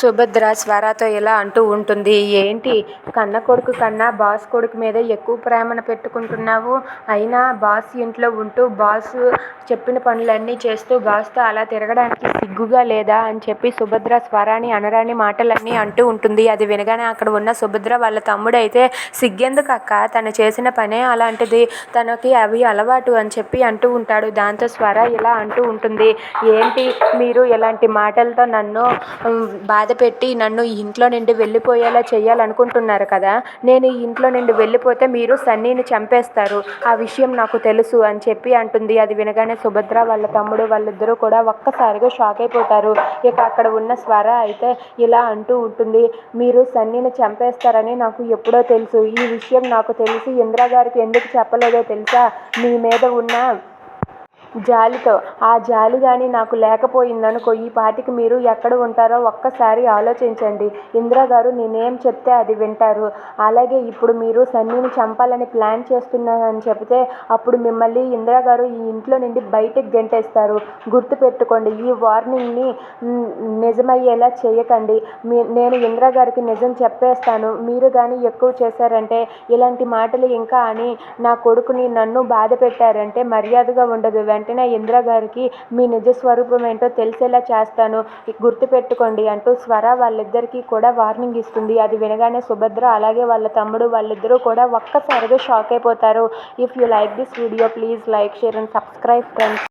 సుభద్ర స్వరాతో ఇలా అంటూ ఉంటుంది. ఏంటి కన్న కొడుకు కన్నా బాస్ కొడుకు మీదే ఎక్కువ ప్రేమను పెట్టుకుంటున్నావు? అయినా బాస్ ఇంట్లో ఉంటూ బాస్ చెప్పిన పనులన్నీ చేస్తూ బాస్తో అలా తిరగడానికి సిగ్గుగా లేదా? అని చెప్పి సుభద్ర స్వరాని అనరాని మాటలన్నీ అంటూ ఉంటుంది. అది వినగానే అక్కడ ఉన్న సుభద్ర వాళ్ళ తమ్ముడైతే సిగ్గెందుకక్కా? తను చేసిన పనే అలాంటిది. తనకి అవి అలవాటు అని చెప్పి అంటూ ఉంటాడు. దాంతో స్వర ఇలా అంటూ ఉంటుంది. ఏంటి మీరు ఇలాంటి మాటలతో నన్ను బాధ బాధపెట్టి నన్ను ఈ ఇంట్లో నుండి వెళ్ళిపోయేలా చేయాలనుకుంటున్నారు కదా? నేను ఈ ఇంట్లో నుండి వెళ్ళిపోతే మీరు సన్నీని చంపేస్తారు. ఆ విషయం నాకు తెలుసు అని చెప్పి అంటుంది. అది వినగానే సుభద్ర వాళ్ళ తమ్ముడు వాళ్ళిద్దరూ కూడా ఒక్కసారిగా షాక్ అయిపోతారు. ఇక అక్కడ ఉన్న స్వర అయితే ఇలా అంటూ ఉంటుంది. మీరు సన్నీని చంపేస్తారని నాకు ఎప్పుడో తెలుసు. ఈ విషయం నాకు తెలిసి ఇందిరగారికి ఎందుకు చెప్పలేదో తెలుసా? మీ మీద ఉన్న జాలితో. ఆ జాలి కానీ నాకు లేకపోయిందనుకో ఈ పాటికి మీరు ఎక్కడ ఉంటారో ఒక్కసారి ఆలోచించండి. ఇందిరగారు నేనేం చెప్తే అది వింటారు. అలాగే ఇప్పుడు మీరు సన్నీని చంపాలని ప్లాన్ చేస్తున్నానని చెబితే అప్పుడు మిమ్మల్ని ఇందిరగారు ఈ ఇంట్లో నుండి బయటకు గెంటేస్తారు. గుర్తుపెట్టుకోండి. ఈ వార్నింగ్ని నిజమయ్యేలా చేయకండి. నేను ఇందిరగారికి నిజం చెప్పేస్తాను. మీరు కానీ ఎక్కువ చేశారంటే ఇలాంటి మాటలు ఇంకా అని నా కొడుకుని నన్ను బాధపెట్టారంటే మర్యాదగా ఉండదు. వెంట వెంటనే ఇందిరగారికి మీ నిజ స్వరూపం ఏంటో తెలిసేలా చేస్తాను. గుర్తుపెట్టుకోండి అంటూ స్వర వాళ్ళిద్దరికీ కూడా వార్నింగ్ ఇస్తుంది. అది వినగానే సుభద్ర అలాగే వాళ్ళ తమ్ముడు వాళ్ళిద్దరూ కూడా ఒక్కసారిగా షాక్ అయిపోతారు. If you like this video please like share and subscribe friends.